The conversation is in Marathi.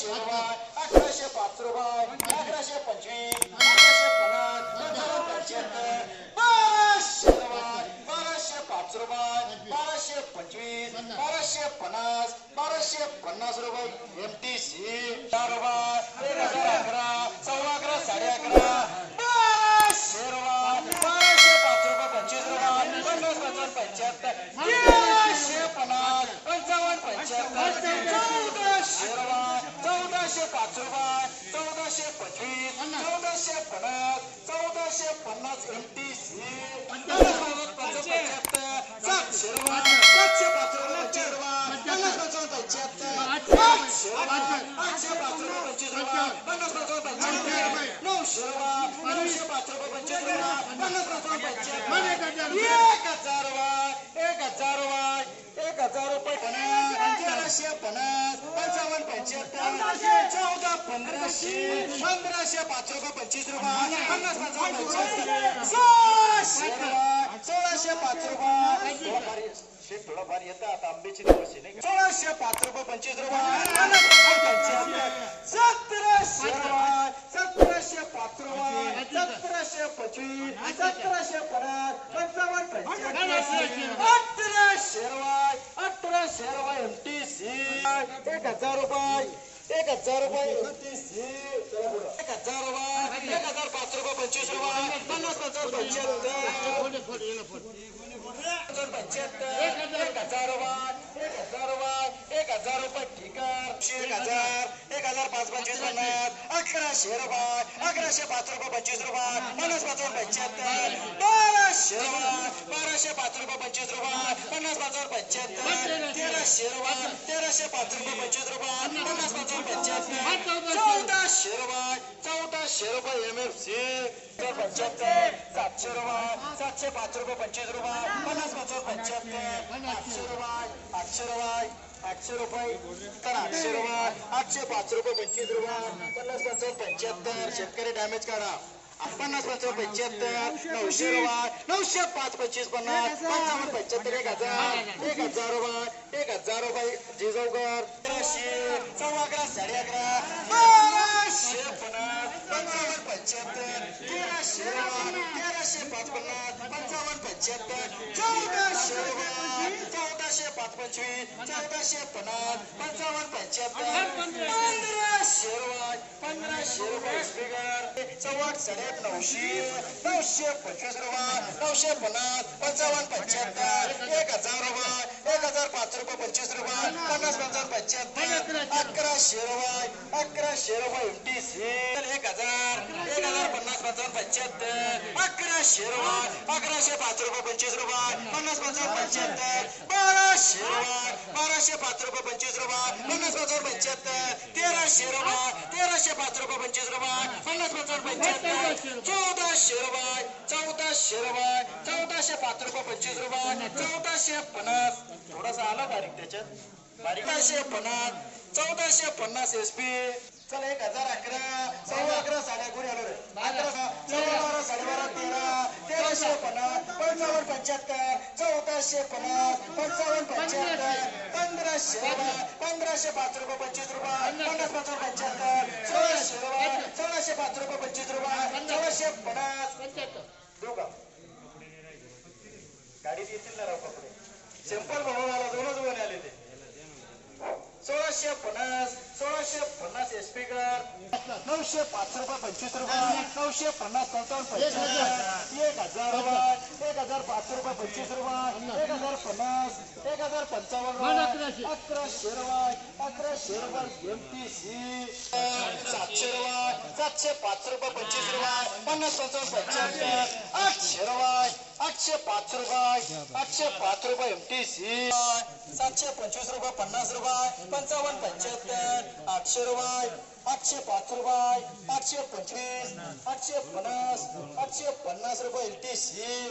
पंच्याहत्तर अकराशे रुपये अकराशे पाच रुपये अकराशे पंचवीस अकराशे पन्नास पंच्याहत्तर बाराशे रुपये बाराशे पाच रुपये बाराशे पंचवीस बाराशे पन्नास बाराशे पन्नास रुपये एम टी सी चार रुपये एक हजार अकरा सव्वा अकरा साडे अकरा बाराशे रुपये बाराशे पाच रुपये पंचवीस रुपये पन्नास पंचावन्न पंच्याहत्तर तेराशे पन्नास पंचावन्न पंच्याहत्तर चौदाशे रुपये चौदाशे पाच रुपये चौदाशे पंचवीस चौदाशे पन्नास चौदाशे पन्नास. एम टी सी पंच्याहत्तर सातशे सातशे पन्नास पंच्याहत्तर आठशे पंचवीस रुपये पन्नास पंच्याहत्तर नऊशे रुपये नऊशे पन्नास पंच्याहत्तर एक हजार रुपये. एक हजार रुपये. पंचावन्न चौदा पंधराशे पंधराशे पाच रुपये पंचवीस रुपये पन्नास सोळाशे रुपये सोळाशे पाच रुपये आंब्याची नाही सोळाशे पाच रुपये पंचवीस रुपये सतराशे सतराशे पाच रुपये सतराशे पंचवीस सतराशे पन्नास पंचावन्न पंच्याहत्तर अठराशे रुपये अठराशे रुपये एम टी सी एक हजार रुपये एक हजार रुपये एक हजार रुपये एक हजार पाच रुपये पंचवीस रुपये पन्नास पंचावन्न पंच्याहत्तर पंच्याहत्तर एक हजार रुपये एक हजार रुपये एक हजार रुपये ठिकाण एक हजार एक हजार पाच पंचवीस पन्नास अकराशे रुपये अकराशे पाच रुपये पंचवीस रुपये पन्नास पंचावन्न पंच्याहत्तर बाराशे रुपये बाराशे पाच रुपये, पंचवीस रुपये, पन्नास पंचावन्न पंच्याहत्तर, तेराशे रुपये, तेराशे पाच रुपये, पंचवीस रुपये, पन्नास पंचावन्न पंच्याहत्तर, चौदाशे रुपये चौदाशे रुपये एम एफ़ सी पंच्याहत्तर, सातशे रुपये, सातशे पाच रुपये, पंचवीस रुपये, पन्नास पंचावन्न पंच्याहत्तर, आठशे रुपये आठशे रुपये आठशे रुपये, तर आठशे रुपये, आठशे पाच रुपये, पंचवीस रुपये, पन्नास पंचावन्न पंच्याहत्तर, शेतकरी डॅमेज काढा पन्नास पंचावन्न पंच्याहत्तर नऊशे रुपये नऊशे पाच पंचवीस पन्नास पंचावन्न पंच्याहत्तर एक हजार. एक हजार रुपये एक हजार रुपये. जिजवकर तेराशे सव्वा अकरा साडे अकरा बाराशे पन्नास पंचावन्न पंच्याहत्तर तेराशे रुपये तेराशे पाच पन्नास पंचावन्न पंच्याहत्तर चौदाशे रुपये चौदाशे पाच पंचवीस चौदाशे पन्नास पंचावन्न पंच्याहत्तर स्पीकर साडे नऊशे नऊशे पंचवीस रुपये नऊशे पन्नास पंचावन्न पंच्याहत्तर एक हजार रुपये एक हजार पाच रुपये पंचवीस रुपये पन्नास पंचावन्न पंच्याहत्तर अकराशे रुपये अकराशे रुपये सी एक हजार एक हजार पन्नास पंचावन्न पंच्याहत्तर अकराशे रुपये अकराशे पाच रुपये पंचवीस रुपये पन्नास पंचावन्न पंच्याहत्तर तेराशे पाच रुपये पंचवीस रुपये पन्नास पाचवर पंच्याहत्तर तेराशे रुपये तेराशे पाच रुपये पंचवीस रुपये पन्नास पाचवर पंच्याहत्तर चौदाशे रुपये चौदाशे रुपये चौदाशे पाच रुपये पंचवीस रुपये चौदाशे पन्नास. थोडासा आला बारीक त्याच्यात. बारीकशे पन्नास चौदाशे पन्नास एस पी चल एक हजार अकरा सव्वा अकरा साडे अकरा आलो रे. अकरा सव्वा बारा साडेबारा तेरा तेराशे पन्नास पंचावन्न पंच्याहत्तर चौदाशे पन्नास पंचावन्न पंच्याहत्तर पंधराशे रुपये पंधराशे पाच रुपये पंचवीस रुपये पन्नास पंचावन्न पंच्याहत्तर सोळाशे रुपये सोळाशे पाच रुपये पंचवीस रुपये सोळाशे पन्नास. देऊ का? गाडीत येतील ना राव कपडे? सिंपल म्हणून आला दोनच वन आले ते. सोळाशे पन्नास सोळाशे पन्नास स्पीकर नऊशे पाच रुपये पंचवीस रुपये. नऊशे पन्नास पंचावन्न पंच्याहत्तर एक हजार रुपये एक हजार पाच रुपये पंचवीस रुपये. एक हजार पन्नास एक हजार पंचावन्न रुपये अकराशे. रुपये अकराशे रुपये एम टी सी सातशे रुपये सातशे पाच रुपये पंचवीस रुपये पन्नास पंचावन्न पंच्याहत्तर आठशे रुपये आठशे पाच रुपये आठशे पाच रुपये एम टी सी सातशे पंचवीस रुपये पन्नास पंचावन्न पंच्याहत्तर आठशे रुपये आठशे पाच रुपये आठशे पंचवीस आठशे पन्नास आठशे पन्नास रुपये एल टी सी